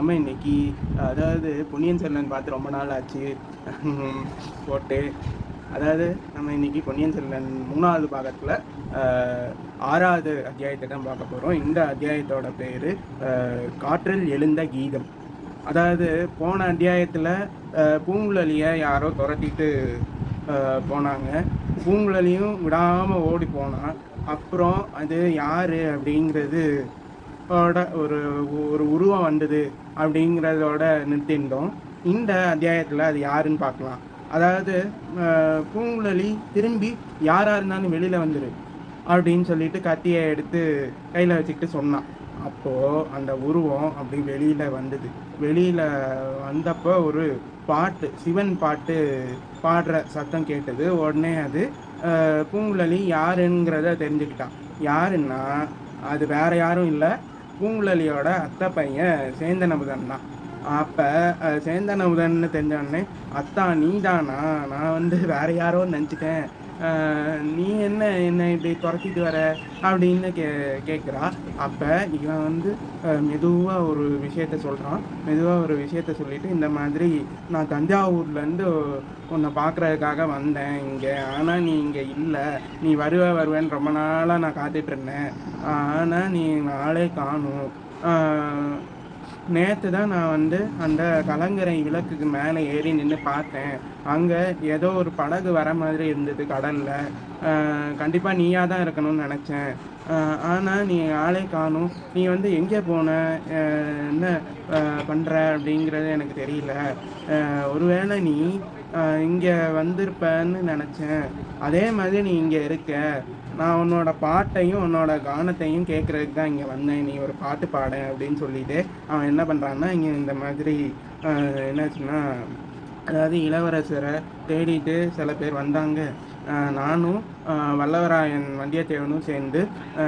நம்ம இன்னைக்கு அதாவது பொன்னியின் செல்வன் பார்த்து ரொம்ப நாள் ஆச்சு. போட்டு. அதாவது நம்ம இன்னைக்கு பொன்னியின் செல்வன் மூணாவது பாகத்தில் ஆறாவது அத்தியாயத்தை தான் பார்க்க போகிறோம் இந்த அத்தியாயத்தோட பேர் காற்றில் எழுந்த கீதம். அதாவது போன அத்தியாயத்தில் பூங்குழலியை யாரோ துரத்திட்டு போனாங்க. பூங்குழலியும் விடாமல் ஓடி போனான். அப்புறம் அது யார் அப்படிங்கிறது ஒரு ஒரு உருவம் வந்தது அப்படிங்கிறதோட நிறுத்தியிருந்தோம். இந்த அத்தியாயத்தில் அது யாருன்னு பார்க்கலாம். அதாவது பூங்குழலி திரும்பி யாராக இருந்தாலும் வெளியில் வந்துடு அப்படின்னு சொல்லிட்டு கத்தியை எடுத்து கையில் வச்சுக்கிட்டு சொன்னான். அப்போது அந்த உருவம் அப்படி வெளியில் வந்தது. வெளியில் வந்தப்போ ஒரு பாட்டு சிவன் பாட்டு பாடுற சத்தம் கேட்டது. உடனே அது பூங்குழலி யாருங்கிறத தெரிஞ்சுக்கிட்டான். யாருன்னா அது வேற யாரும் இல்லை. பூங்குழலியோட அத்தை பையன் சேந்தனபுதன் தான் அப்போ சேந்தனபுதன்னு தெரிஞ்ச உடனே அத்தா நீ தானா நான் வந்து வேற யாரோ நினச்சிட்டேன். நீ என்ன என்ன இப்படி துரத்திட்டு வர அப்படின்னு கே கேட்குறா அப்போ இவன் வந்து மெதுவாக ஒரு விஷயத்த சொல்கிறான் மெதுவாக ஒரு விஷயத்த சொல்லிட்டு இந்த மாதிரி நான் தஞ்சாவூர்லேருந்து உன்னை பார்க்குறதுக்காக வந்தேன் இங்கே. ஆனால் நீ இங்கே இல்லை. நீ வருவ வருவேன்னு ரொம்ப நாளாக நான் காத்துட்ருந்தேன் ஆனால் நீ நாளே காணும். நேற்று தான் நான் வந்து அந்த கலங்கரை விளக்குக்கு மேலே ஏறி நின்று பார்த்தேன். அங்கே ஏதோ ஒரு படகு வர மாதிரி இருந்தது கடலில். கண்டிப்பாக நீயாக தான் இருக்கணும்னு நினச்சேன். ஆனால் நீ ஆளே காணும். நீ வந்து எங்கே போன? என்ன பண்ணுற அப்படிங்கிறது எனக்கு தெரியல. ஒருவேளை நீ இங்கே வந்திருப்பேன்னு நினச்சேன். அதே மாதிரி நீ இங்கே இருக்க. நான் உன்னோட பாட்டையும் உன்னோட கானத்தையும் கேட்குறதுக்கு தான் இங்கே வந்தேன். நீ ஒரு பாட்டு பாட அப்படின்னு சொல்லிட்டு அவன் என்ன பண்ணுறான்னா இங்கே இந்த மாதிரி என்னாச்சுன்னா அதாவது இளவரசரை தேடிட்டு சில பேர் வந்தாங்க. நானும் வல்லவராயன் வந்தியத்தேவனும் சேர்ந்து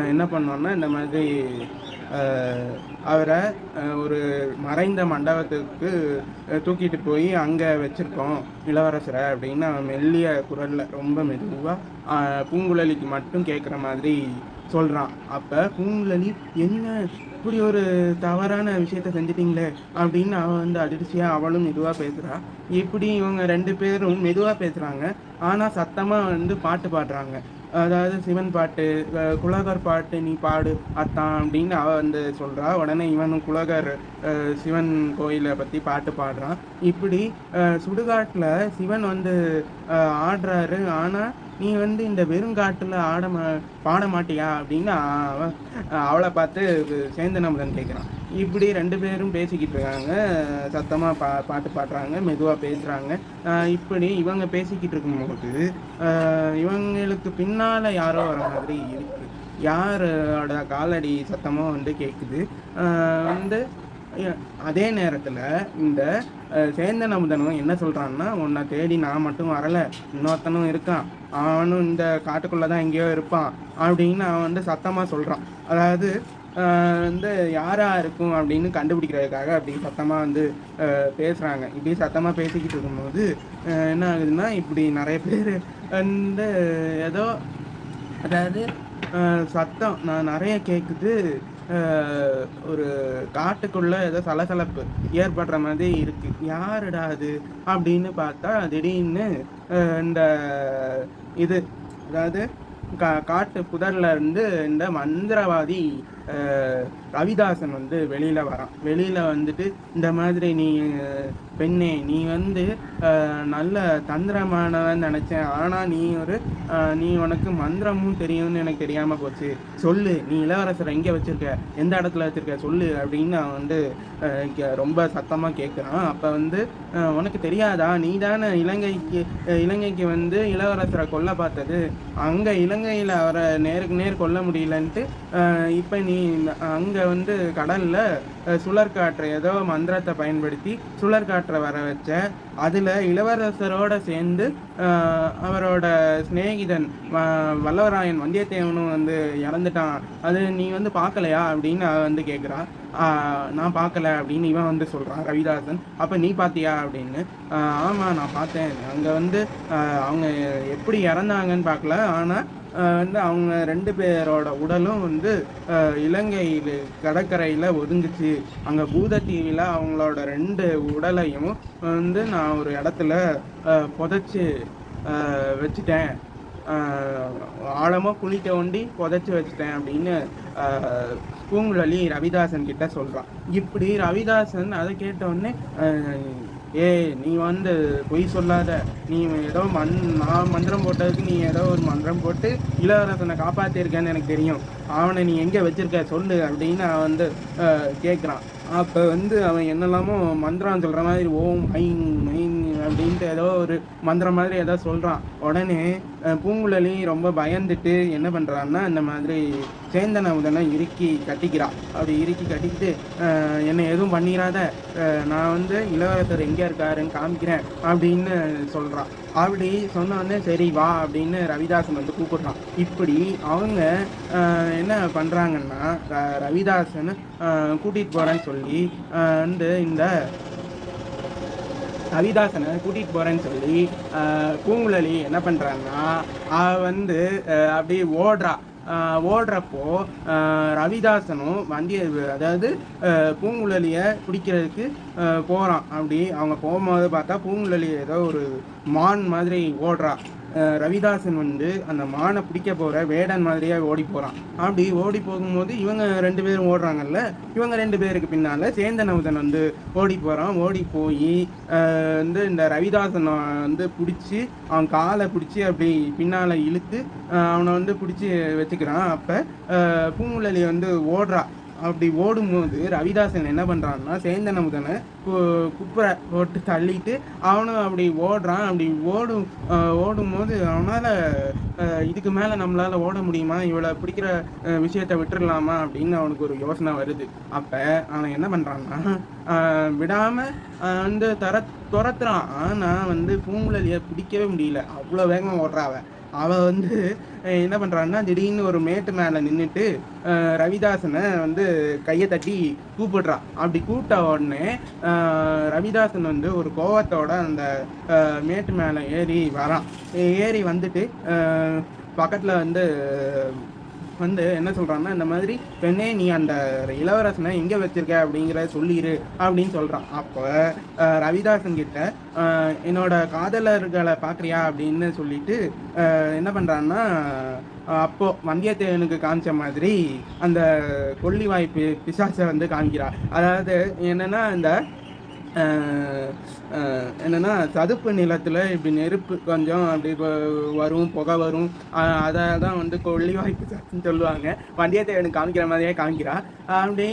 என்ன பண்ணோன்னா இந்த மாதிரி அவரை ஒரு மறைந்த மண்டபத்துக்கு தூக்கிட்டு போய் அங்கே வச்சுருக்கோம் இளவரசரை அப்படின்னு அவன் மெல்லிய குரலில் ரொம்ப மெதுவாக பூங்குழலிக்கு மட்டும் கேட்குற மாதிரி சொல்கிறான் அப்போ பூங்குழலி என்ன? இப்படி ஒரு தவறான விஷயத்த செஞ்சிட்டிங்களே? அப்படின்னு அவன் வந்து அதிர்ச்சியாக அவளும் மெதுவாக பேசுகிறா இப்படி இவங்க ரெண்டு பேரும் மெதுவாக பேசுகிறாங்க ஆனால் சத்தமாக வந்து பாட்டு பாடுறாங்க. அதாவது சிவன் பாட்டு குலகர் பாட்டு நீ பாடு அத்தான் அப்படின்னு அவ வந்து சொல்கிறா உடனே இவனும் குலகர் சிவன் கோயிலை பற்றி பாட்டு பாடுறான். இப்படி சுடுகாட்டில் சிவன் வந்து ஆடுறாரு. ஆனால் நீ வந்து இந்த வெறுங்காட்டில் ஆட மா பாட மாட்டியா அப்படின்னு அவளை பார்த்து சேந்தனமுதன் கேட்குறான் இப்படி ரெண்டு பேரும் பேசிக்கிட்டு இருக்காங்க. சத்தமாக பா பாட்டு பாடுறாங்க மெதுவாக பேசுகிறாங்க இப்படி இவங்க பேசிக்கிட்டு இருக்கும்போது இவங்களுக்கு பின்னால் யாரோ வர மாதிரி இருக்குது யாரோட காலடி சத்தமாக வந்து கேட்குது வந்து அதே நேரத்தில் இந்த சேந்தன் அமுதனும் என்ன சொல்கிறான்னா உன்னை தேடி நான் மட்டும் வரலை. இன்னொருத்தனும் இருக்கான். அவனும் இந்த காட்டுக்குள்ளே தான் எங்கேயோ இருப்பான். அப்படின்னு அவன் வந்து சத்தமாக சொல்கிறான் அதாவது வந்து யாராக இருக்கும் அப்படின்னு கண்டுபிடிக்கிறதுக்காக அப்படி சத்தமாக வந்து பேசுகிறாங்க இப்படி சத்தமாக பேசிக்கிட்டு இருக்கும்போது என்ன ஆகுதுன்னா இப்படி நிறைய பேர் வந்து ஏதோ அதாவது சத்தம் நான் நிறைய கேட்குது ஒரு காட்டுக்குள்ள ஏதோ சலசலப்பு ஏற்படுற மாதிரி இருக்கு. யாருடா அது? அப்படின்னு பார்த்தா திடீர்னு அஹ், இந்த இது அதாவது கா காட்டு புதர்ல இருந்து இந்த மந்திரவாதி ரவிதாசன் வந்து வெளியில் வரான். வெளியில் வந்துட்டு இந்த மாதிரி நீ பெண்ணே நீ வந்து நல்ல தந்திரமானவன் நினச்சேன். ஆனால் நீ ஒரு நீ உனக்கு மந்திரமும் தெரியும்னு எனக்கு தெரியாமல் போச்சு. சொல்லு நீ இளவரசரை எங்கே வச்சுருக்க? எந்த இடத்துல வச்சுருக்க? சொல்லு அப்படின்னு அவன் வந்து ரொம்ப சத்தமாக கேட்குறான் அப்போ வந்து உனக்கு தெரியாதா? நீ தானே இலங்கைக்கு இலங்கைக்கு வந்து இளவரசரை கொல்ல பார்த்தது. அங்கே இலங்கையில் அவரை நேருக்கு நேர் கொல்ல முடியலன்ட்டு இப்போ நீ நீ அங்கே வந்து கடலில் சுழற்காற்று சுழற்காற்றை ஏதோ மந்திரத்தை பயன்படுத்தி சுழற்காற்றை வர வச்ச அதில் இளவரசரோட சேர்ந்து அவரோட சிநேகிதன் வ- வல்லவராயன் வந்தியத்தேவனும் வந்து இறந்துட்டான். அது நீ வந்து பார்க்கலையா அப்படின்னு அவ வந்து கேட்குறா நான் பார்க்கல அப்படின்னு இவன் வந்து சொல்கிறான் ரவிதாசன். அப்போ நீ பார்த்தியா? அப்படின்னு. ஆமாம் நான் பார்த்தேன். அங்கே வந்து அவங்க எப்படி இறந்தாங்கன்னு பார்க்கல. ஆனால் வந்து அவங்க ரெண்டு பேரோட உடலும் வந்து இலங்கையில் கடற்கரையில் ஒதுங்குச்சு. அங்கே பூதத்தீவில் அவங்களோட ரெண்டு உடலையும் வந்து நான் ஒரு இடத்துல புதைச்சி வச்சுட்டேன். ஆழமாக குளிக்க ஒண்டி புதைச்சி வச்சுட்டேன் அப்படின்னு பூங்குழலி ரவிதாசன் கிட்ட சொல்கிறான் இப்படி ரவிதாசன் அதை கேட்ட ஏய் நீ வந்து பொய் சொல்லாத. நீ ஏதோ மண் நான் மந்திரம் போட்டதுக்கு நீ ஏதோ ஒரு மந்திரம் போட்டு இளவரசனை காப்பாற்றிருக்கேன்னு எனக்கு தெரியும். அவனை நீ எங்கே வச்சிருக்க? சொல்லு அப்படின்னு அவன் வந்து கேட்குறான் அப்போ வந்து அவன் என்னெல்லாமோ மந்திரம் சொல்கிற மாதிரி ஓம் ஐங் ஐங் அப்படின்ட்டு ஏதோ ஒரு மந்திரம் மாதிரி ஏதோ சொல்கிறான் உடனே பூங்குழலி ரொம்ப பயந்துட்டு என்ன பண்ணுறான்னா இந்த மாதிரி சேந்தன உதனை இறுக்கி கட்டிக்கிறான். அப்படி இறுக்கி கட்டிக்கிட்டு என்னை எதுவும் பண்ணிடாத நான் வந்து இளவரசர் எங்கே இருக்காருன்னு காமிக்கிறேன் அப்படின்னு சொல்கிறான் அப்படி சொன்னோடனே சரி வா அப்படின்னு ரவிதாசன் வந்து கூப்பிடுறான். இப்படி அவங்க என்ன பண்ணுறாங்கன்னா ர- ரவிதாசன் கூட்டிகிட்டு போகிறேன்னு சொல்லி சொல்லி வந்து இந்த ரவிதாசனை கூட்டிகிட்டு போகிறேன்னு சொல்லி பூங்குழலி என்ன பண்ணுறாங்கன்னா அவ வந்து அப்படியே ஓடுறா. ஓடுறப்போ ரவிதாசனும் வண்டிய அதாவது பூங்குழலியை பிடிக்கிறதுக்கு போகிறான் அப்படி அவங்க போகும்போது பார்த்தா பூங்குழலி ஏதோ ஒரு மான் மாதிரி ஓடுறா. ரவிதாசன் வந்து அந்த மானை பிடிக்க போகிற வேடன் மாதிரியாக ஓடி போகிறான் அப்படி ஓடி போகும்போது இவங்க ரெண்டு பேரும் ஓடுறாங்கல்ல? இவங்க ரெண்டு பேருக்கு பின்னால் சேந்தனவுதன் வந்து ஓடி போகிறான் ஓடி போய் வந்து இந்த ரவிதாசனை வந்து பிடிச்சி அவன் காலை பிடிச்சி அப்படி பின்னால் இழுத்து அவனை வந்து பிடிச்சி வச்சுக்கிறான். அப்போ பூங்குழலி வந்து ஓடுறா. அப்படி ஓடும்போது ரவிதாசன் என்ன பண்ணுறான்னா சேந்தன் அமுதனை கு- போட்டு தள்ளிட்டு அவனும் அப்படி ஓடுறான். அப்படி ஓடும் ஓடும்போது அவனால் இதுக்கு மேலே நம்மளால் ஓட முடியுமா? இவளை பிடிக்கிற விஷயத்தை விட்டுடலாமா அப்படின்னு அவனுக்கு ஒரு யோசனை வருது. அப்போ அவன் என்ன பண்ணுறான்னா விடாமல் வந்து தர துரத்துறான். ஆனால் வந்து பூங்குழலியை பிடிக்கவே முடியல. அவ்வளோ வேகமாக ஓடுறான் அவன். அவள் வந்து என்ன பண்ணுறான்னா திடீர்னு ஒரு மேட்டு மேலே நின்றுட்டு ரவிதாசனை வந்து கையை தட்டி கூப்பிடுறான் அப்படி கூப்பிட்ட உடனே ரவிதாசன் வந்து ஒரு கோவத்தோட அந்த மேட்டு மேலே ஏறி வரான். ஏறி வந்துட்டு பக்கத்தில் வந்து வந்து என்ன சொல்கிறான்னா இந்த மாதிரி பெண்ணே நீ அந்த இளவரசனை எங்கே வச்சிருக்க? அப்படிங்கிற சொல்லிடு அப்படின்னு சொல்கிறான் அப்போ ரவிதாசன் கிட்ட என்னோட காதலர்களை பார்க்குறியா அப்படின்னு சொல்லிட்டு என்ன பண்ணுறான்னா அப்போ வந்தியத்தேவனுக்கு காமிச்ச மாதிரி அந்த கொல்லி வாய்ப்பு பிசாசை வந்து காமிக்கிறா. அதாவது என்னென்னா இந்த என்னென்னா சதுப்பு நிலத்தில் இப்படி நெருப்பு கொஞ்சம் அப்படி வரும் புகை வரும். அதை தான் வந்து கொள்ளி வாய்ப்பு சத்துன்னு சொல்லுவாங்க. வந்தியத்தேவனுக்கு காமிக்கிற மாதிரியே காமிக்கிறான் அப்படி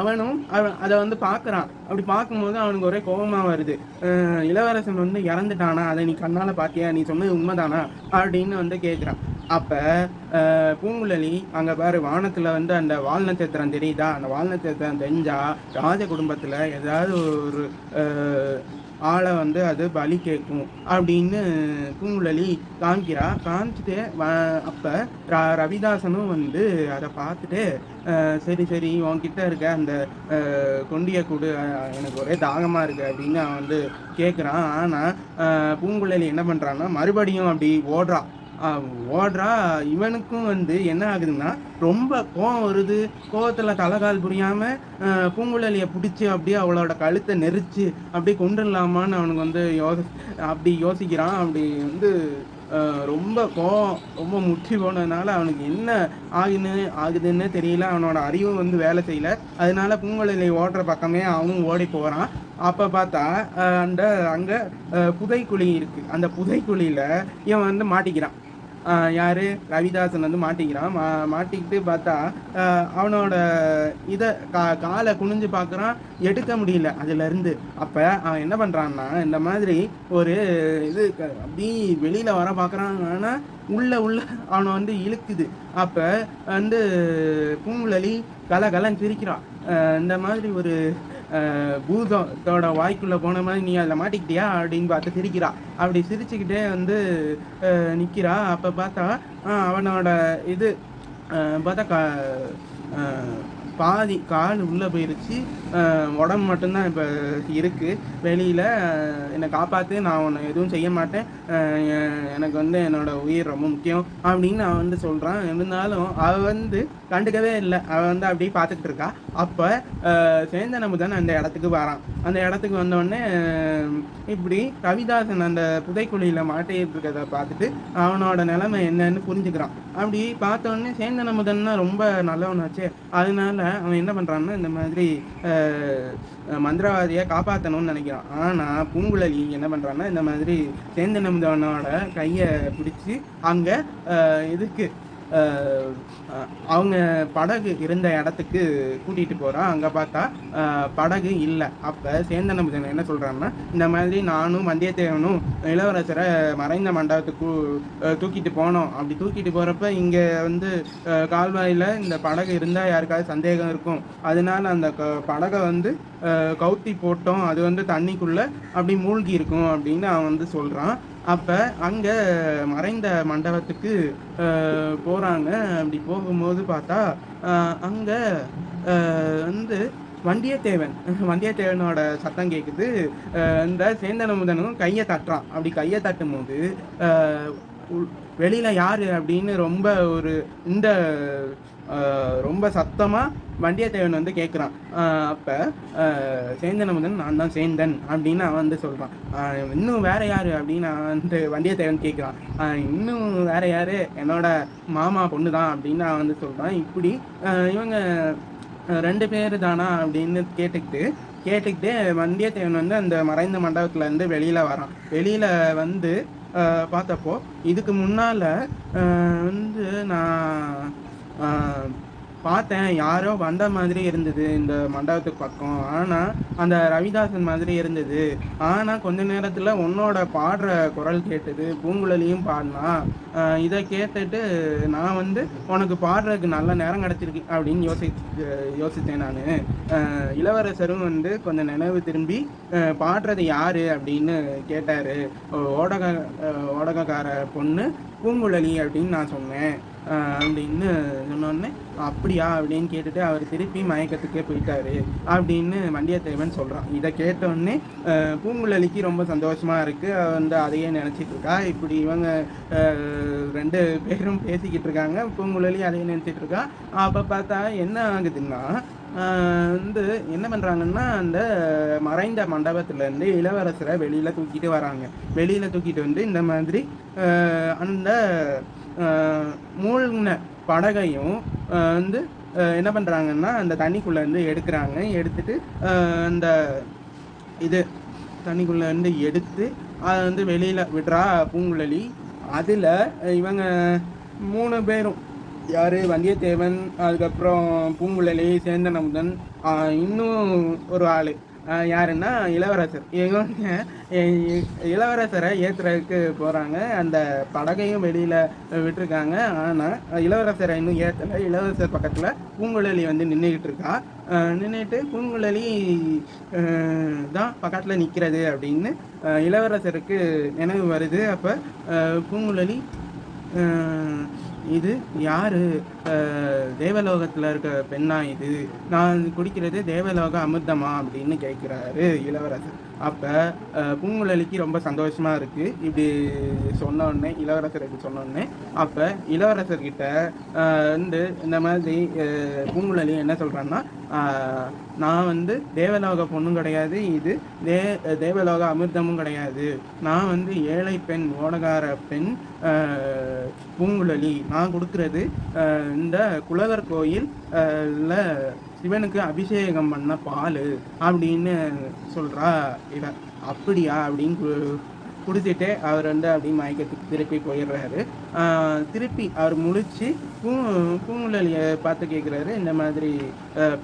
அவனும் அதை வந்து பார்க்குறான். அப்படி பார்க்கும்போது அவனுக்கு ஒரே கோபமாக வருது. இளவரசன் வந்து இறந்துட்டானா? அதை நீ கண்ணால் பார்த்தியா? நீ சொன்னது உண்மைதானா? அப்படின்னு வந்து கேட்குறான் அப்போ பூங்குழலி அங்கே பாரு வானத்தில் வந்து அந்த வால் நட்சத்திரம் தெரியுதா? அந்த வால் நட்சத்திரம் தெரிஞ்சால் ராஜ குடும்பத்தில் ஏதாவது ஒரு ஆளை வந்து அது பலி கேட்கும் அப்படின்னு பூங்குழலி காமிக்கிறா காமிச்சிட்டு வ- அப்போ ர ரவிதாசனும் வந்து அதை பார்த்துட்டு சரி சரி உன்கிட்ட இருக்க அந்த கொண்டியை கொண்டிய கூடு எனக்கு ஒரே தாகமாக இருக்கு அப்படின்னு அவன் வந்து கேட்குறான் ஆனால் பூங்குழலி என்ன பண்ணுறான்னா மறுபடியும் அப்படி ஓடுறான் ஓடுறா. இவனுக்கும் வந்து என்ன ஆகுதுன்னா ரொம்ப கோவம் வருது. கோவத்தில் தலைகால் புரியாமல் பூங்குழலியை பிடிச்சி அப்படியே அவளோட கழுத்தை நெரிச்சு அப்படியே கொண்டுடலாமான்னு அவனுக்கு வந்து யோசி அப்படி யோசிக்கிறான். அப்படி வந்து ரொம்ப கோவம் ரொம்ப முற்றி போனதுனால அவனுக்கு என்ன ஆகுன்னு ஆகுதுன்னு தெரியல. அவனோட அறிவும் வந்து வேலை செய்யல. அதனால பூங்குழலி ஓடுற பக்கமே அவனும் ஓடி போகிறான் அப்போ பார்த்தா அந்த அங்கே புதைக்குழி இருக்குது அந்த புதைக்குழியில் இவன் வந்து மாட்டிக்கிறான். யாரு? ரவிதாசன் வந்து மாட்டிக்கிறான். மா மாட்டிக்கிட்டு பார்த்தா அவனோட இதை கா காலை குனிஞ்சு பார்க்குறான். எடுக்க முடியல அதுலேருந்து அப்போ அவன் என்ன பண்ணுறான்னா இந்த மாதிரி ஒரு இது அப்படி வெளியில் வர பார்க்குறான் ஆனால் உள்ள உள்ள அவனை வந்து இழுக்குது. அப்போ வந்து பூங்குழலி கல கலன்னு சிரிக்கிறான் இந்த மாதிரி ஒரு பூதத்தோட வாய்க்குள்ளே போன மாதிரி நீ அதில் மாட்டிக்கிட்டியா அப்படின்னு பார்த்து சிரிக்கிறா. அப்படி சிரிச்சுக்கிட்டே வந்து நிற்கிறா அப்போ பார்த்தா அவனோட இது பார்த்தா க பாதி கால் உள்ளே போயிருச்சு. உடம்பு மட்டும்தான் இப்போ இருக்குது வெளியில் என்னை காப்பாற்று நான் உன்னை எதுவும் செய்ய மாட்டேன். எனக்கு வந்து என்னோடய உயிர் ரொம்ப முக்கியம் அப்படின்னு நான் வந்து சொல்கிறான் இருந்தாலும் அவள் வந்து கண்டுக்கவே இல்லை. அவள் வந்து அப்படியே பார்த்துக்கிட்டு இருக்கா. அப்போ சேந்தன் அமுதன் அந்த இடத்துக்கு வரான். அந்த இடத்துக்கு வந்தோடனே இப்படி ரவிதாசன் அந்த புதைக்குழியில் மாட்டிட்டு இருக்கிறத பார்த்துட்டு அவனோட நிலைமை என்னன்னு புரிஞ்சுக்கிறான். அப்படி பார்த்தோன்னே சேந்தன சேந்தன் அமுதன்னா ரொம்ப நல்லவனாச்சு அதனால அவன் என்ன பண்ணுறான்னா இந்த மாதிரி மந்திரவாதியை காப்பாற்றணும்னு நினைக்கிறான். ஆனால் பூங்குழலி என்ன பண்ணுறான்னா இந்த மாதிரி சேந்தன் அமுதனோட கையை பிடிச்சி அங்கே இதுக்கு அவங்க படகு இருந்த இடத்துக்கு கூட்டிகிட்டு போகிறான் அங்கே பார்த்தா படகு இல்லை. அப்போ சேந்த அமுதன் என்ன சொல்கிறான்னா இந்த மாதிரி நானும் வந்தியத்தேவனும் இளவரசரை மறைந்த மண்டபத்துக்கு தூக்கிட்டு போனோம். அப்படி தூக்கிட்டு போகிறப்ப இங்கே வந்து கால்வாயில் இந்த படகு இருந்தால் யாருக்காவது சந்தேகம் இருக்கும். அதனால அந்த க படகை வந்து கவுத்தி போட்டோம். அது வந்து தண்ணிக்குள்ளே அப்படி மூழ்கி இருக்கும் அப்படின்னு அவன் வந்து சொல்கிறான் அப்போ அங்கே மறைந்த மண்டபத்துக்கு போகிறாங்க அப்படி போகும்போது பார்த்தா அங்கே வந்து வந்தியத்தேவன். வந்தியத்தேவனோட சத்தம் கேட்குது இந்த சேந்தனமுதனும் கையை தட்டுறான். அப்படி கையை தட்டும் போது வெளியில் யார் அப்படின்னு ரொம்ப ஒரு இந்த ரொம்ப சத்தமாக வண்டியத்தேவன் வந்து கேட்குறான் அப்போ சேந்தன் முதன் நான் தான் சேந்தன் அப்படின்னு அவன் வந்து சொல்கிறான் இன்னும் வேற யார்? அப்படின்னு அவன் வந்து வண்டியத்தேவன் கேட்குறான் இன்னும் வேற யார்? என்னோட மாமா பொண்ணு தான் அப்படின்னு அவன் வந்து சொல்கிறான் இப்படி இவங்க ரெண்டு பேர் தானா அப்படின்னு கேட்டுக்கிட்டு கேட்டுக்கிட்டு வந்தியத்தேவன் வந்து அந்த மறைந்த மண்டபத்துலேருந்து இருந்து வரான். வெளியில் வந்து பார்த்தப்போ இதுக்கு முன்னால் வந்து நான் பார்த்தேன். யாரோ வந்த மாதிரி இருந்தது இந்த மண்டபத்துக்கு பக்கம். ஆனால் அந்த ரவிதாசன் மாதிரி இருந்தது. ஆனால் கொஞ்ச நேரத்தில் உன்னோட பாடுற குரல் கேட்டது பூங்குழலியும் பாடினா. இதை கேட்டுட்டு நான் வந்து உனக்கு பாடுறதுக்கு நல்ல நேரம் கிடச்சிருக்கு அப்படின்னு யோசி யோசித்தேன் நான். இளவரசரும் வந்து கொஞ்சம் நினைவு திரும்பி பாடுறது யாரு அப்படின்னு கேட்டார். ஓடக ஓடகக்கார பொண்ணு பூங்குழலி அப்படின்னு நான் சொன்னேன். அப்படின்னு சொன்னோடனே அப்படியா? அப்படின்னு கேட்டுட்டு அவர் திருப்பி மயக்கத்துக்கே போயிட்டாரு அப்படின்னு வண்டியத்தேவன் சொல்கிறான் இதை கேட்டோடனே பூங்குழலிக்கு ரொம்ப சந்தோஷமாக இருக்குது வந்து அதையே நினச்சிட்டு இருக்கா. இப்படி இவங்க ரெண்டு பேரும் பேசிக்கிட்டு இருக்காங்க. பூங்குழலி அதையே நினச்சிட்டு இருக்கா. அப்போ பார்த்தா என்ன ஆகுதுன்னா வந்து என்ன பண்ணுறாங்கன்னா அந்த மறைந்த மண்டபத்துலேருந்து இளவரசரை வெளியில் தூக்கிட்டு வராங்க. வெளியில் தூக்கிட்டு வந்து இந்த மாதிரி அந்த மூழ்கின படகையும் வந்து என்ன பண்ணுறாங்கன்னா அந்த தண்ணிக்குள்ளேருந்து எடுக்கிறாங்க. எடுத்துட்டு அந்த இது தண்ணிக்குள்ளேருந்து எடுத்து அதை வந்து வெளியில் விடுறா பூங்குழலி. அதில் இவங்க மூணு பேரும் யார்? வந்தியத்தேவன் அதுக்கப்புறம் பூங்குழலி சேந்தன் அமுதன் இன்னும் ஒரு ஆள். யாருன்னா இளவரசர். இவங்க இளவரசரை ஏற்றுறதுக்கு போகிறாங்க அந்த படகையும் வெளியில் விட்டுருக்காங்க. ஆனால் இளவரசரை இன்னும் ஏற்றலை இளவரசர் பக்கத்தில் பூங்குழலி வந்து நின்றுக்கிட்டு இருக்கா. நின்றுட்டு பூங்குழலி தான் பக்கத்தில் நிற்கிறது அப்படின்னு இளவரசருக்கு நினைவு வருது. அப்போ பூங்குழலி இது யாரு? தேவலோகத்தில் இருக்க பெண்ணா இது? நான் குடிக்கிறது தேவலோக அமிர்தமா? அப்படின்னு கேட்குறாரு இளவரசர். அப்போ பூங்குழலிக்கு ரொம்ப சந்தோஷமா இருக்கு. இப்படி சொன்னோடனே இளவரசருக்கு இளவரசர் இப்படி சொன்ன உடனே இளவரசர்கிட்ட வந்து இந்த மாதிரி பூங்குழலி என்ன சொல்கிறான்னா நான் வந்து தேவலோக பொண்ணும் கிடையாது. இது தே தேவலோக அமிர்தமும் கிடையாது. நான் வந்து ஏழை பெண் ஓடகார பெண் பூங்குழலி. நான் கொடுக்கறது இந்த குலவர் கோயில் சிவனுக்கு அபிஷேகம் பண்ண பால் அப்படின்னு சொல்கிறா இவ. அப்படியா? அப்படின்னு கு- குடிச்சிட்டு அவர் வந்து அப்படி மயக்கத்துக்கு திருப்பி போயிடுறாரு. திருப்பி அவர் முழிச்சு பூ பூங்குழலியை பார்த்து கேட்குறாரு இந்த மாதிரி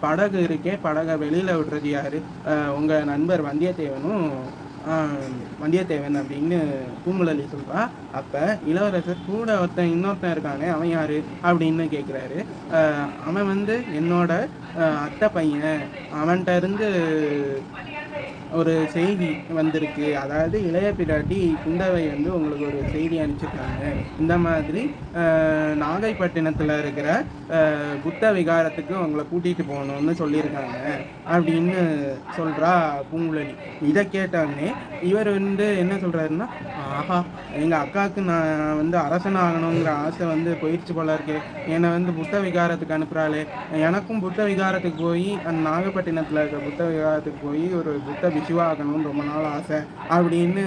படகு இருக்கே படகை வெளியில் விடுறது யாரு? உங்கள் நண்பர் வந்தியத்தேவனும் வந்தியத்தேவன் அப்படின்னு பூங்குழலி சொல்றா. அப்ப இளவரசர் கூட ஒருத்தன் இன்னொருத்தன் இருக்கானே அவன் யாரு அப்படின்னு கேட்குறாரு அவன் வந்து என்னோட அத்தை பையன். அவன்கிட்ட இருந்து ஒரு செய்தி வந்திருக்கு. அதாவது இளைய பிராட்டி குந்தவை வந்து உங்களுக்கு ஒரு செய்தி அனுப்பிச்சிருக்காங்க. இந்த மாதிரி நாகைப்பட்டினத்தில் இருக்கிற புத்த விகாரத்துக்கு உங்களை கூட்டிகிட்டு போகணும்னு சொல்லியிருக்காங்க. அப்படின்னு சொல்கிறா பூங்குழலி. இதை கேட்டோடனே இவர் வந்து என்ன சொல்கிறாருன்னா ஆஹா எங்கள் அக்காவுக்கு நான் வந்து அரசன் ஆகணுங்கிற ஆசை வந்து போயிடுச்சு போல இருக்கு. என்னை வந்து புத்த விகாரத்துக்கு அனுப்புகிறாளே எனக்கும் புத்த விகாரத்துக்கு போய் அந்த நாகப்பட்டினத்தில் இருக்கிற புத்த விகாரத்துக்கு போய் ஒரு புத்த பிஷுவா ஆகணும்னு ரொம்ப நாள் ஆசை அப்படின்னு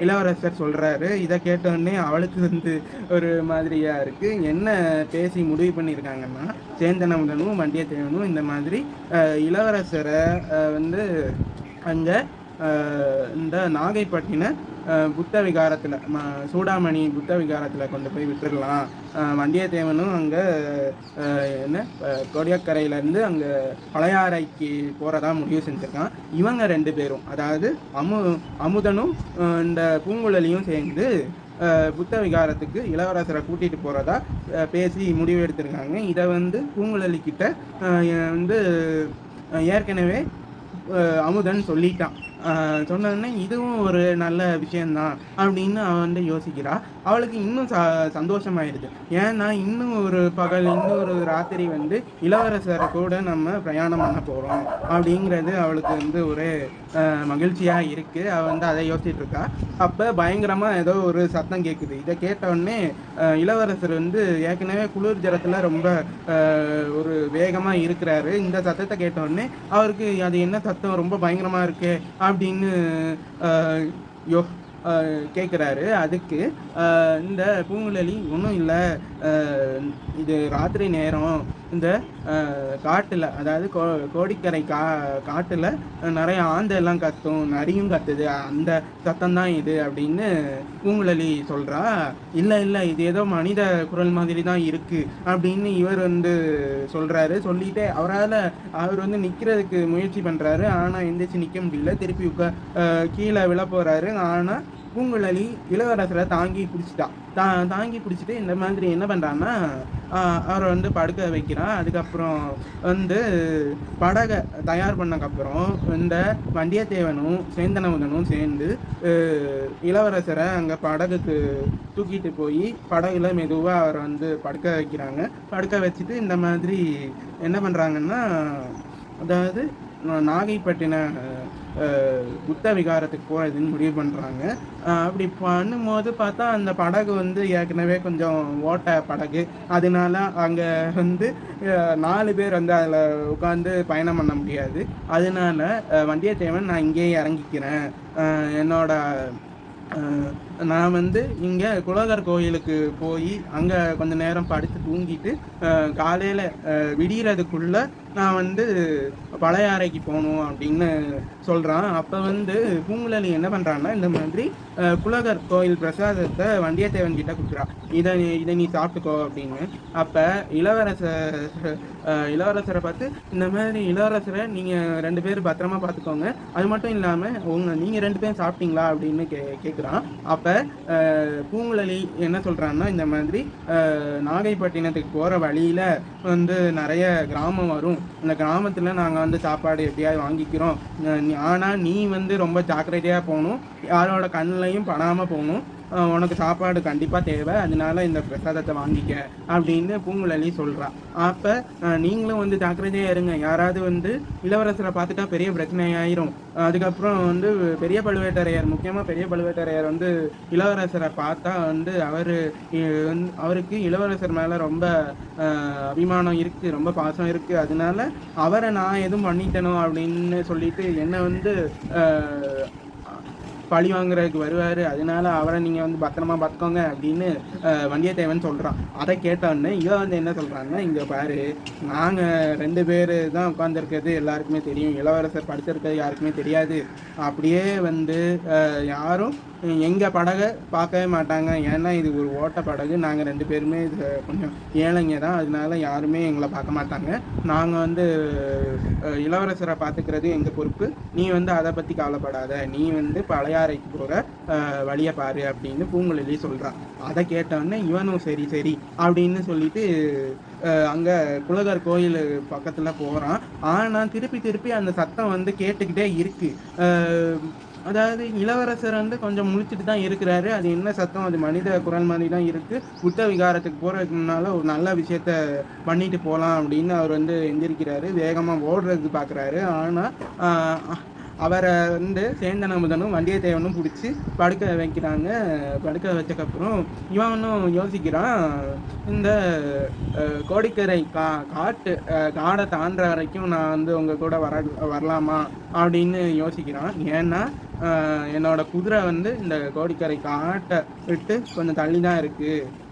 இளவரசர் சொல்கிறாரு இதை கேட்டோடனே அவளுக்கு வந்து ஒரு மாதிரியாக இருக்குது என்ன பேசி முடிவு பண்ணியிருக்காங்கன்னா சேந்தனமுதனும் வண்டியத்தேவனும் இந்த மாதிரி இளவரசரை வந்து அங்கே இந்த நாகைப்பட்டின புத்த விகாரத்தில் சூடாமணி புத்த விகாரத்தில் கொண்டு போய் விட்டுடலாம் வந்தியத்தேவனும் அங்கே என்ன கொடியக்கரையிலேருந்து அங்கே பழையாறைக்கு போகிறதா முடிவு செஞ்சுருக்கான். இவங்க ரெண்டு பேரும் அதாவது அமு அமுதனும் இந்த பூங்குழலியும் சேர்ந்து புத்த விகாரத்துக்கு இளவரசரை கூட்டிகிட்டு போகிறதா பேசி முடிவு எடுத்திருக்காங்க. இதை வந்து பூங்குழலி கிட்ட வந்து ஏற்கனவே அமுதன் சொல்லிட்டான். சொன்னதுன்னா இதுவும் ஒரு நல்ல விஷயந்தான் அப்படின்னு அவன் வந்து யோசிக்கிறா. அவளுக்கு இன்னும் ச சந்தோஷமாயிடுது ஏன்னா இன்னும் ஒரு பகல் இன்னும் ஒரு ராத்திரி வந்து இளவரசரை கூட நம்ம பிரயாணம் பண்ண போகிறோம் அப்படிங்கிறது அவளுக்கு வந்து ஒரு மகிழ்ச்சியாக இருக்குது அவள் வந்து அதை யோசிச்சுட்டு இருக்கா. அப்போ பயங்கரமாக ஏதோ ஒரு சத்தம் கேட்குது இதை கேட்டவுடனே இளவரசர் வந்து ஏற்கனவே குளிர் ஜலத்தில் ரொம்ப ஒரு வேகமாக இருக்கிறாரு. இந்த சத்தத்தை கேட்டவுடனே அவருக்கு அது என்ன சத்தம்? ரொம்ப பயங்கரமாக இருக்குது அப்படின்னு யோ கேட்குறாரு அதுக்கு இந்த பூங்குழலி ஒன்றும் இல்லை. இது ராத்திரி நேரம். இந்த காட்டில் அதாவது கோ கோடிக்கரை கா காட்டில் நிறைய ஆந்தையெல்லாம் கத்தும் நரியும் கத்துது. அந்த சத்தம் தான் இது அப்படின்னு பூங்குழலி சொல்கிறா இல்லை இல்லை இது ஏதோ மனித குரல் மாதிரி தான் இருக்குது அப்படின்னு இவர் வந்து சொல்கிறாரு சொல்லிட்டு அவரால் அவர் வந்து நிற்கிறதுக்கு முயற்சி பண்ணுறாரு ஆனால் எந்திரிச்சு நிற்க முடியல. திருப்பி உட்கா கீழே விழ போகிறாரு ஆனால் பூங்குழலி இளவரசரை தாங்கி பிடிச்சிட்டா. தா தாங்கி பிடிச்சிட்டு இந்த மாதிரி என்ன பண்ணுறான்னா அவரை வந்து படுக்க வைக்கிறான். அதுக்கப்புறம் வந்து படகை தயார் பண்ணக்கப்புறம் இந்த வந்தியத்தேவனும் சேந்தனமுதனும் சேர்ந்து இளவரசரை அங்கே படகுக்கு தூக்கிட்டு போய் படகுல மெதுவாக அவரை வந்து படுக்க வைக்கிறாங்க. படுக்க வச்சுட்டு இந்த மாதிரி என்ன பண்ணுறாங்கன்னா அதாவது நாகைப்பட்டின புத்த விகாரத்துக்கு போகிறதுன்னு முடிவு பண்ணுறாங்க அப்படி பண்ணும்போது பார்த்தா அந்த படகு வந்து ஏற்கனவே கொஞ்சம் ஓட்ட படகு. அதனால அங்கே வந்து நாலு பேர் வந்து அதில் உட்காந்து பயணம் பண்ண முடியாது. அதனால வந்தியத்தேவன் நான் இங்கேயே இறங்கிக்கிறேன். என்னோட நான் வந்து இங்கே குலகர் கோயிலுக்கு போய் அங்கே கொஞ்ச நேரம் படுத்து தூங்கிட்டு காலையில் விடியறதுக்குள்ள நான் வந்து பழையாறைக்கு போகணும் அப்படின்னு சொல்கிறான் அப்போ வந்து பூங்குழலி என்ன பண்ணுறான்னா இந்த மாதிரி குலகர் கோயில் பிரசாதத்தை வண்டியத்தேவன் கிட்ட கொடுக்குறான் இதை நீ- இதை நீ சாப்பிட்டுக்கோ அப்படின்னு. அப்போ இளவரசர் இளவரசரை பார்த்து இந்த மாதிரி இளவரசரை நீங்கள் ரெண்டு பேரும் பத்திரமா பார்த்துக்கோங்க. அது மட்டும் இல்லாமல் உங்க நீங்கள் ரெண்டு பேரும் சாப்பிட்டீங்களா அப்படின்னு கே கேட்குறான் அப்போ பூங்குழலி என்ன சொல்கிறான்னா இந்த மாதிரி நாகைப்பட்டினத்துக்கு போகிற வழியில் வந்து நிறைய கிராமம் வரும். அந்த கிராமத்தில் நாங்கள் வந்து சாப்பாடு எப்படியாவது வாங்கிக்கிறோம். ஆனால் நீ வந்து ரொம்ப ஜாக்கிரதையாக போகணும். யாரோட கண்ணிலையும் படாமல் போகணும். உனக்கு சாப்பாடு கண்டிப்பாக தேவை அதனால இந்த பிரசாதத்தை வாங்கிக்க அப்படின்னு பூங்குழலி சொல்கிறா அப்போ நீங்களும் வந்து ஜாக்கிரதையாக இருங்க. யாராவது வந்து இளவரசரை பார்த்துட்டா பெரிய பிரச்சனையாயிரும். அதுக்கப்புறம் வந்து பெரிய பழுவேட்டரையர் முக்கியமாக பெரிய பழுவேட்டரையர் வந்து இளவரசரை பார்த்தா வந்து அவர் அவருக்கு இளவரசர் மேலே ரொம்ப அபிமானம் இருக்குது ரொம்ப பாசம் இருக்குது அதனால அவரை நான் எதுவும் பண்ணிட்டனும் அப்படின்னு சொல்லிட்டு என்னை வந்து பழி வாங்குறதுக்கு வருவார். அதனால அவரை நீங்கள் வந்து பத்திரமா பார்த்துக்கோங்க அப்படின்னு வந்தியத்தேவன் சொல்கிறான் அதை கேட்டோடனே இவன் வந்து என்ன சொல்கிறாங்கன்னா இங்கே பாரு நாங்கள் ரெண்டு பேர் தான் உட்காந்துருக்கிறது எல்லாருக்குமே தெரியும். இளவரசர் படுத்திருக்கிறது யாருக்குமே தெரியாது. அப்படியே வந்து யாரும் எங்கள் படகை பார்க்கவே மாட்டாங்க. ஏன்னா இது ஒரு ஓட்ட படகு. நாங்கள் ரெண்டு பேருமே இது கொஞ்சம் ஏழைங்க தான். அதனால யாருமே எங்களை பார்க்க மாட்டாங்க. நாங்கள் வந்து இளவரசரை பார்த்துக்கிறது எங்கள் பொறுப்பு. நீ வந்து அதை பற்றி கவலைப்படாத. நீ வந்து பழைய பழையாறைக்கு போகிற வழியை பாரு அப்படின்னு பூங்குழலி சொல்கிறான் அதை கேட்டவுடனே இவனும் சரி சரி அப்படின்னு சொல்லிட்டு அங்கே குலகர் கோயில் பக்கத்தில் போகிறான் ஆனால் திருப்பி திருப்பி அந்த சத்தம் வந்து கேட்டுக்கிட்டே இருக்கு. அதாவது இளவரசர் வந்து கொஞ்சம் முழிச்சிட்டு தான் இருக்கிறாரு. அது என்ன சத்தம்? அது மனித குரல் மாதிரி தான் இருக்குது புத்த விகாரத்துக்கு போகிறதுக்கு முன்னால் ஒரு நல்ல விஷயத்த பண்ணிட்டு போகலாம் அப்படின்னு அவர் வந்து எந்திரிக்கிறாரு. வேகமாக ஓடுறதுக்கு பார்க்குறாரு ஆனால் அவரை வந்து சேந்தன் அமுதனும் வந்தியத்தேவனும் பிடிச்சி படுக்க வைக்கிறாங்க. படுக்க வச்சக்கப்புறம் இவனும் யோசிக்கிறான் இந்த கோடிக்கரை கா காட்டு காடை தாண்டுற வரைக்கும் நான் வந்து உங்கள் கூட வர வரலாமா அப்படின்னு யோசிக்கிறான். ஏன்னா என்னோட குதிரை வந்து இந்த கோடிக்கரை காட்டை விட்டு கொஞ்சம் தள்ளி தான் இருக்குது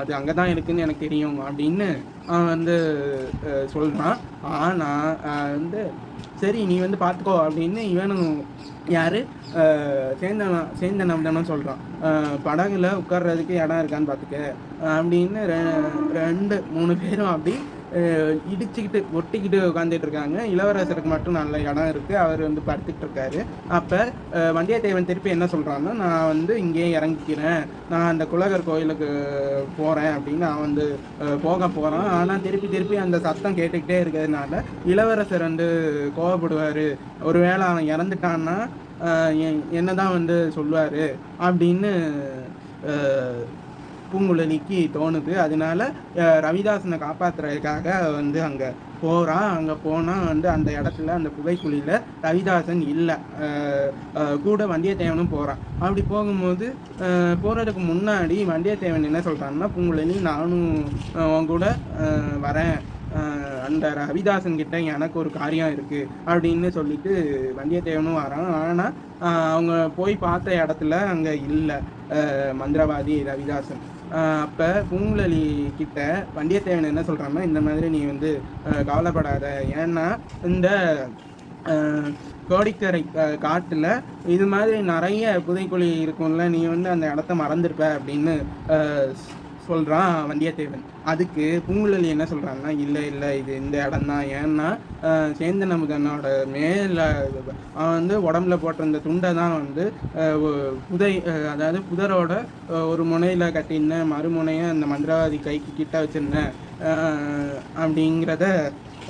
அது அங்கே தான் இருக்குதுன்னு எனக்கு தெரியும் அப்படின்னு அவன் வந்து சொல்கிறான் ஆனால் வந்து சரி நீ வந்து பார்த்துக்கோ அப்படின்னு இவனும் யார்? சேந்தனா சேந்தன் தானே சொல்கிறான் படகுல உட்கார்றதுக்கு இடம் இருக்கான்னு பார்த்துக்க அப்படின்னு ரெண்டு மூணு பேரும் அப்படி இடிச்சுக்கிட்டு ஒட்டிக்கிட்டு உட்காந்துட்டு இருக்காங்க. இளவரசருக்கு மட்டும் நல்ல இடம் இருக்குது அவர் வந்து படுத்துக்கிட்டு இருக்காரு. அப்போ வந்தியத்தேவன் திருப்பி என்ன சொல்கிறான்னா நான் வந்து இங்கேயே இறங்கிக்கிறேன். நான் அந்த குலகர் கோயிலுக்கு போகிறேன் அப்படின்னு நான் வந்து போக போகிறேன் ஆனால் திருப்பி திருப்பி அந்த சத்தம் கேட்டுக்கிட்டே இருக்கிறதுனால இளவரசர் வந்து கோவப்படுவார். ஒருவேளை அவன் இறந்துட்டான்னா என்ன தான் வந்து சொல்லுவார் அப்படின்னு பூங்குழலிக்கு தோணுது. அதனால ரவிதாசனை காப்பாற்றுறதுக்காக வந்து அங்கே போகிறான் அங்கே போனால் வந்து அந்த இடத்துல அந்த புகைக்குழியில் ரவிதாசன் இல்லை. கூட வந்தியத்தேவனும் போகிறான் அப்படி போகும்போது போகிறதுக்கு முன்னாடி வந்தியத்தேவன் என்ன சொல்கிறான்னா பூங்குழலி நானும் உன் கூட வரேன். அந்த ரவிதாசன் கிட்ட எனக்கு ஒரு காரியம் இருக்குது அப்படின்னு சொல்லிட்டு வந்தியத்தேவனும் வரான். ஆனால் அவங்க போய் பார்த்த இடத்துல அங்கே இல்லை மந்திரவாதி ரவிதாசன். அப்போ பூங்குழலி கிட்ட வண்டியத்தேவன் என்ன சொல்கிறாங்கன்னா இந்த மாதிரி நீ வந்து கவலைப்படாத. ஏன்னா இந்த கோடிக்கரை காட்டில் இது மாதிரி நிறைய புதைக்குழி இருக்கும்ல நீ வந்து அந்த இடத்த மறந்துருப்ப அப்படின்னு சொல்கிறான் வந்தியத்தேவன். அதுக்கு பூங்குழலி என்ன சொல்கிறாங்கன்னா இல்லை இல்லை இது இந்த இடம் தான் ஏன்னா சேந்தன் அமுதனோட மேலே அவன் வந்து உடம்புல போட்டிருந்த துண்டை தான் வந்து புதை அதாவது புதரோட ஒரு முனையில் கட்டியிருந்தேன் மறுமுனையை அந்த மந்திரவாதி கைக்கு கிட்ட வச்சுருந்தேன். அப்படிங்கிறத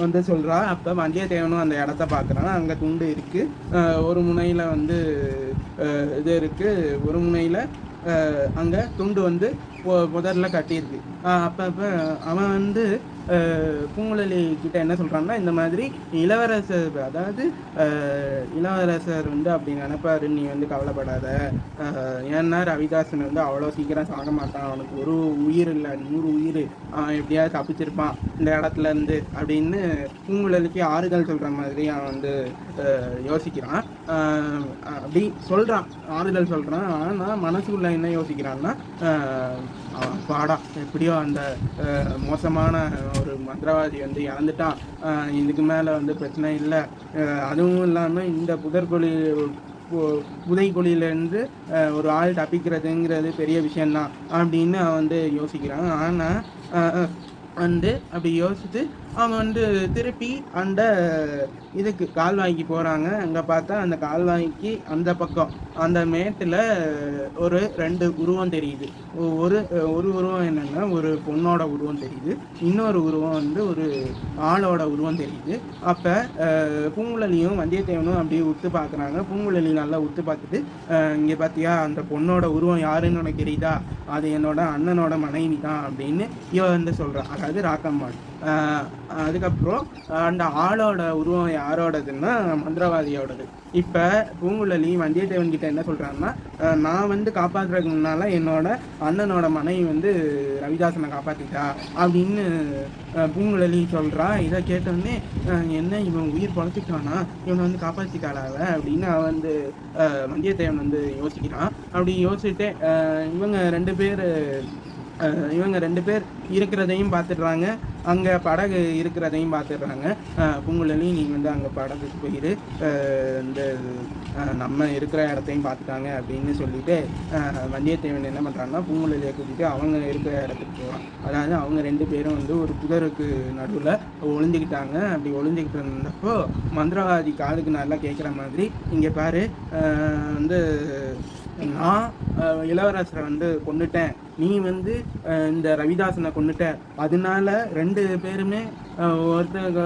வந்து சொல்கிறா அப்போ வந்தியத்தேவனும் அந்த இடத்த பார்க்குறான். அங்கே துண்டு இருக்குது ஒரு முனையில் வந்து இது இருக்குது ஒரு முனையில் அங்கே துண்டு வந்து முதல்ல கட்டியிருக்கு. அப்போ அப்போ அவன் வந்து பூங்குழலி கிட்ட என்ன சொல்கிறான்னா இந்த மாதிரி இளவரசர் அதாவது இளவரசர் வந்து அப்படி நினைப்பாரு நீ வந்து கவலைப்படாத. ஏன்னா ரவிதாசன் வந்து அவ்வளோ சீக்கிரம் சாக மாட்டான். அவனுக்கு ஒரு உயிர் இல்லை நூறு உயிர் அவன் எப்படியாவது தப்பிச்சிருப்பான் இந்த இடத்துல இருந்து அப்படின்னு பூங்குழலிக்கு ஆறுதல் சொல்கிற மாதிரி அவன் வந்து யோசிக்கிறான். அப்படி சொல்கிறான் ஆறுதல் சொல்கிறான் ஆனால் மனசுக்குள்ள என்ன யோசிக்கிறான்னா பாடா. எப்படியோ அந்த மோசமான ஒரு மந்திரவாதி வந்து இறந்துட்டான் இதுக்கு மேலே வந்து பிரச்சனை இல்லை. அதுவும் இல்லாமல் இந்த புதற்கொழி புதைக்குழியிலேருந்து ஒரு ஆள் தப்பிக்கிறதுங்கிறது பெரிய விஷயந்தான் அப்படின்னு அவன் வந்து யோசிக்கிறான் ஆனால் வந்து அப்படி யோசித்து அவங்க வந்து திருப்பி அந்த இதுக்கு கால்வாய்க்கு போகிறாங்க அங்கே பார்த்தா அந்த கால்வாய்க்கு அந்த பக்கம் அந்த மேட்டில் ஒரு ரெண்டு உருவம் தெரியுது. ஒரு ஒரு உருவம் என்னென்னா ஒரு பொண்ணோட உருவம் தெரியுது. இன்னொரு உருவம் வந்து ஒரு ஆளோட உருவம் தெரியுது. அப்போ பூங்குழலியும் வந்தியத்தேவனும் அப்படியே உத்து பார்க்குறாங்க பூங்குழலி நல்லா உத்து பார்த்துட்டு இங்கே பார்த்தியா அந்த பொண்ணோட உருவம் யாருன்னு உனக்கு தெரியுதா? அது என்னோட அண்ணனோட மனைவி தான் அப்படின்னு இவ வந்து சொல்கிறான் அதாவது ராக்கம்மாள். அதுக்கப்புறம் அந்த ஆளோட உருவம் யாரோடதுன்னா மந்திரவாதியோடது. இப்போ பூங்குழலி வந்தியத்தேவன் கிட்ட என்ன சொல்கிறாங்கன்னா நான் வந்து காப்பாற்றுறதுக்கு முன்னால் என்னோட அண்ணனோட மனைவி வந்து ரவிதாசனை காப்பாற்றிட்டா அப்படின்னு பூங்குழலி சொல்கிறா இதை கேட்டோடனே என்ன இவன் உயிர் பொழைச்சிட்டானா இவனை வந்து காப்பாற்றிட்டாளாவ அப்படின்னு அவன் வந்து வந்தியத்தேவன் வந்து யோசிக்கிறான். அப்படி யோசிச்சுட்டு இவங்க ரெண்டு பேர் இவங்க ரெண்டு பேர் இருக்கிறதையும் பார்த்துடுறாங்க. அங்கே படகு இருக்கிறதையும் பார்த்துடுறாங்க. பூங்குழலி நீ வந்து அங்கே படகுக்கு போயிடு இந்த நம்ம இருக்கிற இடத்தையும் பார்த்துட்டாங்க அப்படின்னு சொல்லிட்டு வந்தியத்தேவன் என்ன பண்ணுறாங்கன்னா பூங்குழலியை கூட்டிட்டு அவங்க இருக்கிற இடத்துக்கு போகிறான் அதாவது அவங்க ரெண்டு பேரும் வந்து ஒரு புதருக்கு நடுவில் ஒளிஞ்சிக்கிட்டாங்க. அப்படி ஒளிஞ்சுக்கிட்டு இருந்தப்போ மந்திரவாதி காதுக்கு நல்லா கேட்குற மாதிரி இங்கே பாரு வந்து நான் இளவரசரை வந்து கொண்டுட்டேன் நீ வந்து இந்த ரவிதாசனை கொண்டுட்ட அதனால ரெண்டு பேருமே ஒருத்தர்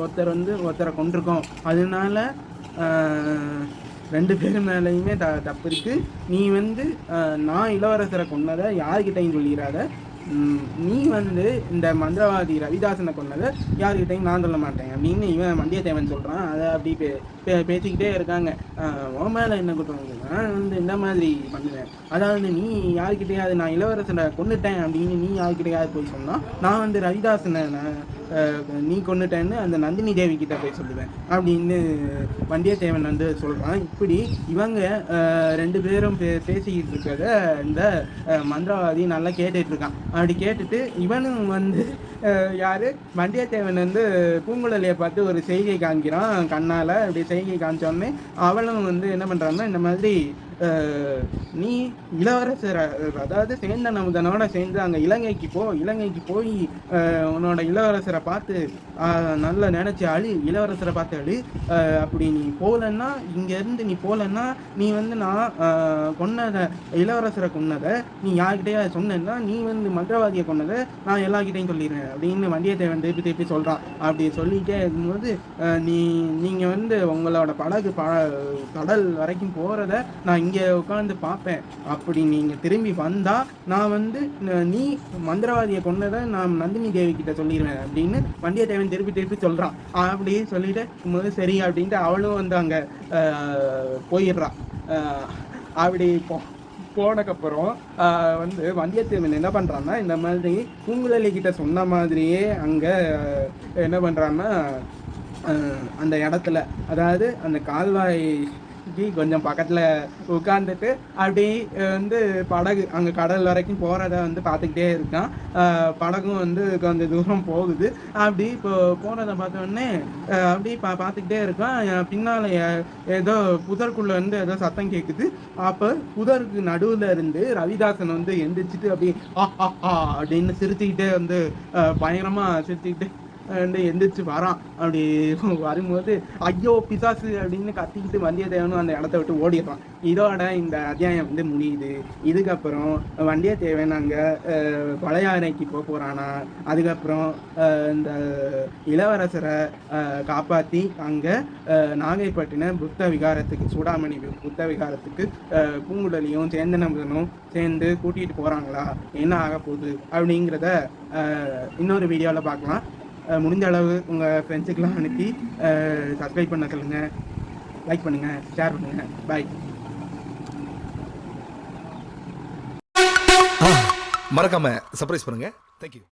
ஒருத்தர் வந்து ஒருத்தரை கொண்டிருக்கோம் அதனால ரெண்டு பேர் மேலேயுமே த தப்பு இருக்குது நீ வந்து நான் இளவரசரை கொண்டதை யார்கிட்டையும் சொல்லிடாத. நீ வந்து இந்த மந்திரவாதி ரவிதாசனை கொண்டதை யாருக்கிட்டையும் நான் சொல்ல மாட்டேன் அப்படின்னு இவன் வந்தியத்தேவன் சொல்கிறான் அதை அப்படி பே பே- பேசிக்கிட்டே இருக்காங்க. உன் மேலே என்ன குற்றம்? நான் வந்து இந்த மாதிரி பண்ணுவேன். அதாவது நீ யாருக்கிட்டையாவது நான் இளவரசனை கொண்டுட்டேன் அப்படின்னு நீ யாருக்கிட்டையாவது போய் சொன்னால் நான் வந்து ரவிதாசனை நான் நீ கொண்டுட்டேன்னு அந்த நந்தினி தேவி கிட்ட போய் சொல்லுவேன். அப்படின்னு வந்தியத்தேவன் வந்து சொல்கிறான் இப்படி இவங்க ரெண்டு பேரும் பே பேசிக்கிட்டு இருக்கிறத இந்த மந்திரவாதி நல்லா கேட்டுட்ருக்கான் அப்படி கேட்டுட்டு இவனும் வந்து யார்? வண்டியத்தேவன் வந்து பூங்குழலியை பார்த்து ஒரு செய்கை காமிக்கிறான் கண்ணால். அப்படி செய்கை காமிச்சோடனே அவளும் வந்து என்ன பண்ணுறான்னா இந்த மாதிரி நீ இளவரசர் அதாவது சேந்தன் அமுதனோட சேர்ந்து அங்கே இலங்கைக்கு போ இலங்கைக்கு போய் உன்னோட இளவரசரை பார்த்து நல்லா நினச்சி அழி இளவரசரை பார்த்து அழி. அப்படி நீ போகலன்னா இங்கேருந்து நீ போகலன்னா நீ வந்து நான் கொன்னதை இளவரசரை கொன்னதை நீ யார்கிட்டயா சொன்னேன்னா நீ வந்து மந்திரவாதியை கொன்னதை நான் எல்லார்கிட்டையும் சொல்லிடுறேன் அப்படின்னு வந்தியத்தேவன் திருப்பி திருப்பி சொல்கிறான் அப்படி சொல்லிட்டே இருக்கும்போது நீ நீங்கள் வந்து உங்களோட படகு ப கடல் வரைக்கும் போகிறத நான் இங்கே உட்காந்து பார்ப்பேன். அப்படி நீங்கள் திரும்பி வந்தால் நான் வந்து நீ மந்திரவாதியை கொண்டதை நான் நந்தினி தேவி கிட்ட சொல்லிடுவேன் அப்படின்னு வந்தியத்தேவன் திருப்பி திருப்பி சொல்கிறான் அப்படி சொல்லிட்டு போது சரி அப்படின்ட்டு அவளும் வந்து அங்கே போயிடுறான் அப்படி போ போனக்கப்புறம் வந்து வந்தியத்தேவன் என்ன பண்ணுறான்னா இந்த மாதிரி பூங்குழலி கிட்ட சொன்ன மாதிரியே அங்கே என்ன பண்ணுறான்னா அந்த இடத்துல அதாவது அந்த கால்வாய் சுற்றி கொஞ்சம் பக்கத்தில் உட்காந்துட்டு அப்படி வந்து படகு அங்கே கடல் வரைக்கும் போகிறத வந்து பார்த்துக்கிட்டே இருக்கான். படகும் வந்து கொஞ்சம் தூரம் போகுது. அப்படி இப்போ போனதை பார்த்தோடனே அப்படி பா பார்த்துக்கிட்டே இருக்கான். என் பின்னால ஏதோ புதர்க்குள்ளே இருந்து ஏதோ சத்தம் கேட்குது அப்போ புதருக்கு நடுவில் இருந்து ரவிதாசன் வந்து எந்திரிச்சிட்டு அப்படி ஆ ஆ ஆ அப்படின்னு சிரிச்சுக்கிட்டே வந்து பயங்கரமாக சிரிச்சுக்கிட்டே எந்திரிச்சு வரான் அப்படி வரும்போது ஐயோ பிசாசு அப்படின்னு கத்திக்கிட்டு வந்தியத்தேவனும் அந்த இடத்த விட்டு ஓடிடுறான். இதோட இந்த அத்தியாயம் வந்து முடியுது. இதுக்கப்புறம் வந்தியத்தேவன் அங்கே பழையாறைக்கு போக போகிறானா அதுக்கப்புறம் இந்த இளவரசரை காப்பாற்றி அங்கே நாகைப்பட்டினம் புத்த விகாரத்துக்கு சூடாமணி புத்த விகாரத்துக்கு பூங்குடலியும் பூங்குழலியும் சேந்தனமுதனும் சேர்ந்து கூட்டிகிட்டு போகிறாங்களா என்ன ஆக போகுது? அப்படிங்கிறத இன்னொரு வீடியோவில் பார்க்கலாம். முடிஞ்ச அளவு உங்கள் ஃப்ரெண்ட்ஸுக்கெலாம் அனுப்பி சப்ஸ்கிரைப் பண்ண சொல்லுங்கள் லைக் பண்ணுங்கள் ஷேர் பண்ணுங்கள் பாய் மறக்காமல் சர்ப்ரைஸ் பண்ணுங்கள் தேங்க்யூ